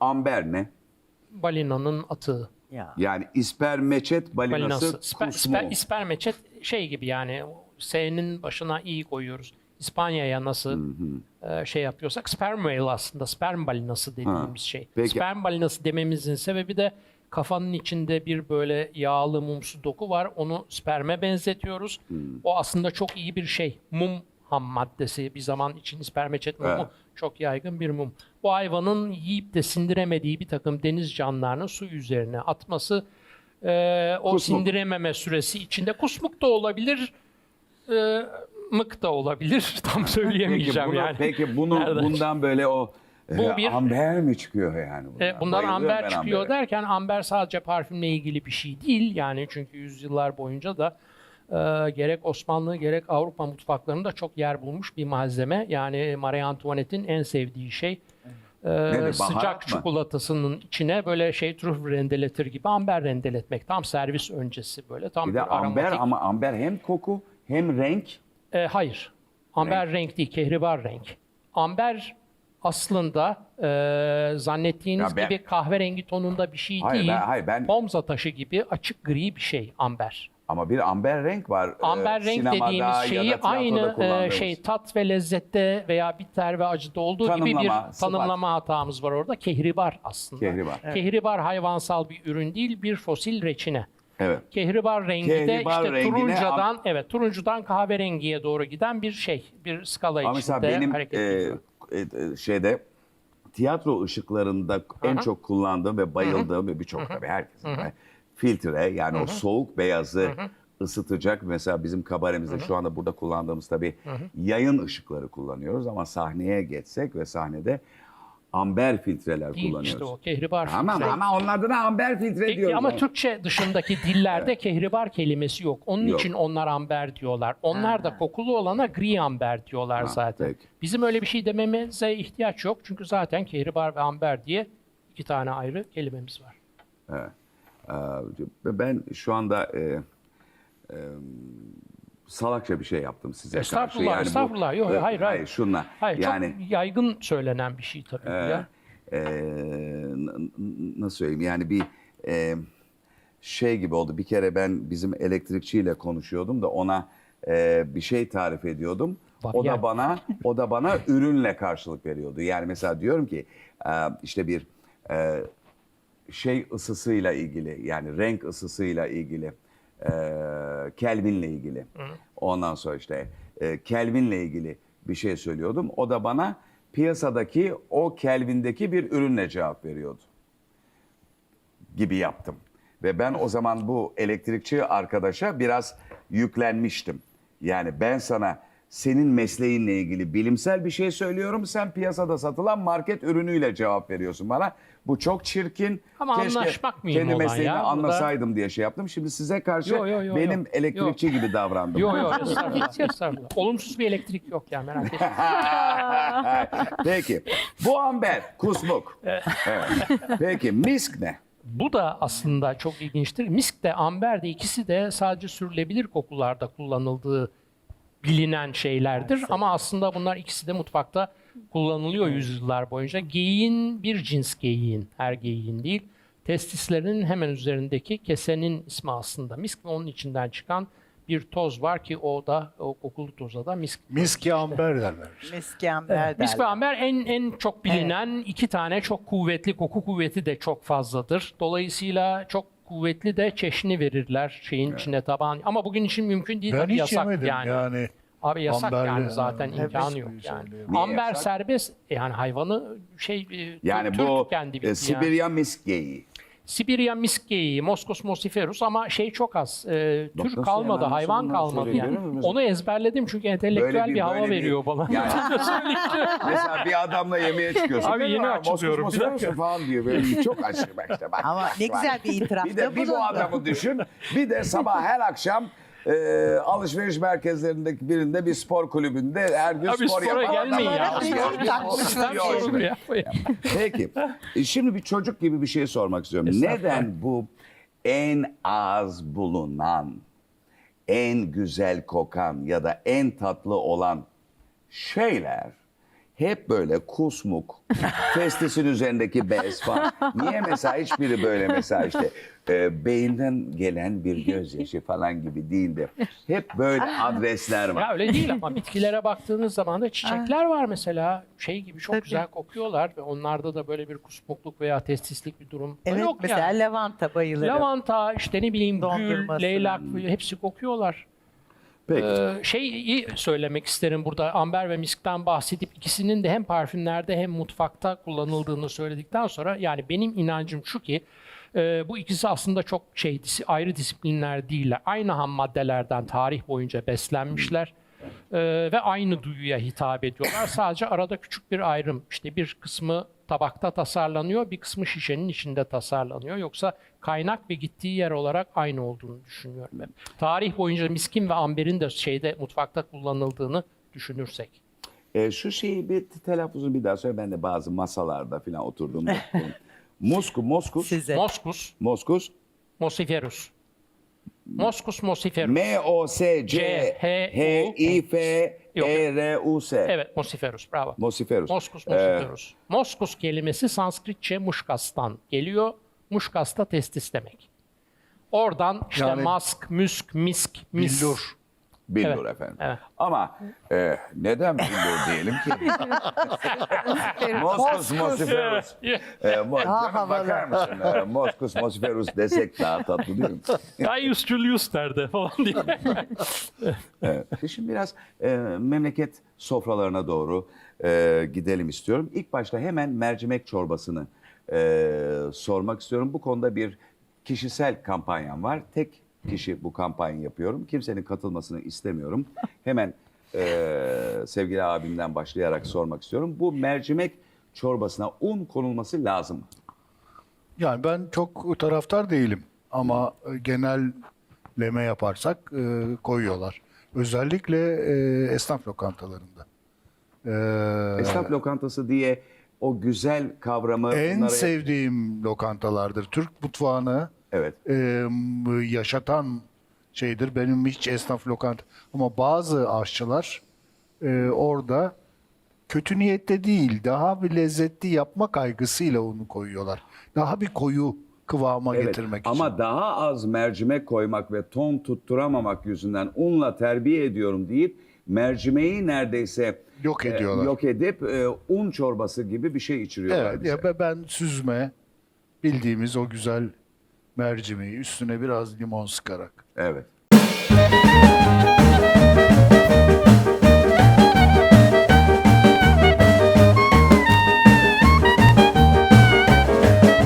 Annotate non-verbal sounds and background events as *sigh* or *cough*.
Amber ne? Balinanın atığı. Ya. Yani ispermeçet balinası, Balinası. Sper, kusmu. sper, ispermeçet şey gibi yani S'nin başına i koyuyoruz. İspanya'ya nasıl e, şey yapıyorsak sperm whale aslında sperm balinası dediğimiz şey. Peki. Sperm balinası dememizin sebebi de kafanın içinde bir böyle yağlı mumsu doku var. Onu sperme benzetiyoruz. O aslında çok iyi bir şey. Mum ham maddesi bir zaman için ispermeçet mumu Evet. çok yaygın bir mum. Bu hayvanın yiyip de sindiremediği bir takım deniz canlılarının su üzerine atması e, o Kusmuk. sindirememe süresi içinde kusmuk da olabilir, e, mık da olabilir. *laughs* Tam Peki, söyleyemeyeceğim bunu, yani. peki bunu, *laughs* Nereden bundan böyle o Bu e, bir- amber mi çıkıyor yani? Bundan, E, bundan amber çıkıyor ambere. derken amber sadece parfümle ilgili bir şey değil. Yani çünkü yüzyıllar boyunca da e, gerek Osmanlı gerek Avrupa mutfaklarında çok yer bulmuş bir malzeme. Yani Marie Antoinette'in en sevdiği şey e, baharat sıcak mı? çikolatasının içine böyle şey trüf rendeletir gibi amber rendeletmek. Tam servis öncesi böyle tam Bir bir, de amber aromatik. ama amber hem koku hem renk. E, hayır. Amber renk. değil, kehribar renk. Amber aslında e, zannettiğiniz Ya ben- gibi kahverengi tonunda bir şey Hayır, değil. ben- hayır, ben- Pomza taşı gibi açık gri bir şey amber. Ama bir amber renk var. e, Amber renk sinemada dediğimiz şeyi aynı e, şey tat ve lezzette veya bitter ve acıda olduğu gibi Tanımlama, bir sıfat. tanımlama hatamız var orada. Kehribar aslında. Kehribar. Kehribar hayvansal bir ürün değil, bir fosil reçine. Evet. Kehribar rengi de Kehribar işte rengine turuncadan evet turuncudan kahverengiye doğru giden bir şey, bir skala Ama mesela içinde benim hareket e, ediyor. e, e, şeyde tiyatro ışıklarında en çok kullandığım ve bayıldığım ve birçok tabii herkesin de filtre yani o soğuk beyazı ısıtacak mesela bizim kabaremizde şu anda burada kullandığımız tabii yayın ışıkları kullanıyoruz ama sahneye geçsek ve sahnede amber filtreler Değil kullanıyoruz. işte o kehribar Tamam filtre. ama onun adına amber filtre Peki, diyoruz. ama Türkçe dışındaki dillerde kehribar kelimesi yok. Onun Yok. için onlar amber diyorlar. Onlar da kokulu olana gri amber diyorlar Ha, zaten. peki. Bizim öyle bir şey dememize ihtiyaç yok. Çünkü zaten kehribar ve amber diye iki tane ayrı kelimemiz var. Evet. Ee, Ben şu anda e, e, salakça bir şey yaptım size Estağfurullah, karşı. Yani bu- estağfurullah. Yok, e, hayır, hayır. şunla. Hayır, yani çok yaygın söylenen bir şey tabii. bu ya. e, n- n- nasıl söyleyeyim yani bir e, şey gibi oldu. Bir kere ben bizim elektrikçiyle konuşuyordum da ona e, bir şey tarif ediyordum. O da bana o da bana ürünle karşılık veriyordu. Yani mesela diyorum ki e, işte bir e, şey ısısıyla ilgili yani renk ısısıyla ilgili e, Kelvin'le ilgili. Ondan sonra işte e, Kelvin'le ilgili bir şey söylüyordum. O da bana piyasadaki o Kelvin'deki bir ürünle cevap veriyordu. Gibi yaptım. Ve ben o zaman bu elektrikçi arkadaşa biraz yüklenmiştim. Yani ben sana senin mesleğinle ilgili bilimsel bir şey söylüyorum. Sen piyasada satılan market ürünüyle cevap veriyorsun bana. Bu çok çirkin. Ama anlaşmak mühim kendi mesleğimi ya. Bu da- anlasaydım diye şey yaptım. Şimdi size karşı Yo, yo, yo, benim yo. elektrikçi gibi davrandım. Yok yok estağfurullah, estağfurullah. Olumsuz bir elektrik yok yani merak etme. *laughs* Peki. Bu amber, kusmuk. *laughs* Evet. Peki misk ne? Bu da aslında çok ilginçtir. Misk de amber de ikisi de sadece sürülebilir kokularda kullanıldığı bilinen şeylerdir. Ama aslında bunlar ikisi de mutfakta kullanılıyor yüzyıllar boyunca. Geyiğin bir cins geyiğin, her geyiğin değil. Testislerinin hemen üzerindeki kesenin ismi aslında misk ve onun içinden çıkan bir toz var ki o da o kokulu toza da misk. Miski amber derler. Miski amber Misk ve derler. amber en en çok bilinen iki tane çok kuvvetli koku kuvveti de çok fazladır. Dolayısıyla çok kuvvetli de çeşni verirler şeyin içine taban. Ama bugün için mümkün değil Ben tabii hiç yasak yemedim yani. yani. Abi yasak amberli, yani zaten evet, imkanı yok şey yani. Niye Amber yasak? serbest yani hayvanı şey e, Yani Türk bu kendi e, bildi yani. Sibirya misk geyiği. Sibirya misk geyiği, Moskos mosiferus ama şey çok az. E, Bak tür nasıl kalmadı, hemen hayvan nasıl kalmadı söylüyor, yani. görüyor musun? Onu ezberledim çünkü entelektüel bir, hava böyle veriyor bana. Yani, *laughs* mesela bir adamla yemeğe çıkıyorsun. Abi yeni "Aa, açılıyorum, Moskos bir Moskos falan diyor. Böyle *laughs* çok açık bak işte. Bak, Ama bak, ne bak. güzel bir itirafta Bir de bir bu bulundu. adamı düşün. Bir de sabah her akşam e, alışveriş merkezlerindeki birinde bir spor kulübünde her gün Abi spor spora yapan gelmeyin ya. takmışlar Yok. Peki. E, Şimdi bir çocuk gibi bir şey sormak istiyorum. Estağfurullah. Neden bu en az bulunan, en güzel kokan ya da en tatlı olan şeyler hep böyle kusmuk, *laughs* testisin üzerindeki bez falan. Niye mesela hiçbiri böyle mesela işte e, beyinden gelen bir gözyaşı falan gibi değil de hep böyle *laughs* adresler var. Ya öyle değil ama bitkilere baktığınız zaman da çiçekler var mesela şey gibi çok Tabii. güzel kokuyorlar ve onlarda da böyle bir kusmukluk veya testislik bir durum Evet yok mesela yani. lavanta bayılırım. Lavanta işte ne bileyim gül, Dondurması. leylak hepsi kokuyorlar. Peki. Ee, şeyi söylemek isterim burada amber ve miskten bahsedip ikisinin de hem parfümlerde hem mutfakta kullanıldığını söyledikten sonra yani benim inancım şu ki e, bu ikisi aslında çok şey ayrı disiplinler değiller. Aynı ham maddelerden tarih boyunca beslenmişler. e, ve aynı duyuya hitap ediyorlar. Sadece arada küçük bir ayrım. İşte bir kısmı tabakta tasarlanıyor, bir kısmı şişenin içinde tasarlanıyor. Yoksa kaynak ve gittiği yer olarak aynı olduğunu düşünüyorum ben. Tarih boyunca miskin ve amberin de şeyde mutfakta kullanıldığını düşünürsek. E, şu şeyi bir telaffuzunu bir daha söyle. Ben de bazı masalarda falan oturdum. *laughs* Mosku, moskus, Size. Moscus, moskus, Mosiferus. Moscus mosiferus. M-O-S-C-H-I-F-E-R-U-S. Evet, Mosiferus. Bravo. Mosiferus. Moskus Ee, mosiferus. Moskus kelimesi Sanskritçe muşkastan geliyor. Muşkas da testis demek. Oradan işte Yani- mask, müsk, misk, mis. Billur. Billur Evet, efendim. evet. Ama e, neden billur diyelim ki? *laughs* Moskus Mosiferus. E, *laughs* mo- Daha havalı. bakar mısın? E, Moskus Mosiferus desek daha tatlı değil mi? *laughs* Gaius Julius derdi falan diye. Evet. Şimdi biraz e, memleket sofralarına doğru e, gidelim istiyorum. İlk başta hemen mercimek çorbasını e, sormak istiyorum. Bu konuda bir kişisel kampanyam var. Tek kişi bu kampanyayı yapıyorum. Kimsenin katılmasını istemiyorum. Hemen e, sevgili abimden başlayarak sormak istiyorum. Bu mercimek çorbasına un konulması lazım mı? Yani ben çok taraftar değilim ama e, genelleme yaparsak e, koyuyorlar. Özellikle e, esnaf lokantalarında. E, Esnaf lokantası diye o güzel kavramı... en bunlara- sevdiğim lokantalardır. Türk mutfağını Evet. e, yaşatan şeydir. Benim hiç esnaf lokanta ama bazı aşçılar e, orada kötü niyette değil, daha bir lezzetli yapma kaygısıyla onu koyuyorlar. Daha bir koyu kıvama Evet, getirmek için. ama daha az mercimek koymak ve ton tutturamamak yüzünden unla terbiye ediyorum deyip mercimeği neredeyse Yok ediyorlar. yok edip e, un çorbası gibi bir şey içiriyorlar Evet bize. ya be- ben süzme bildiğimiz o güzel mercimeği üstüne biraz limon sıkarak Evet.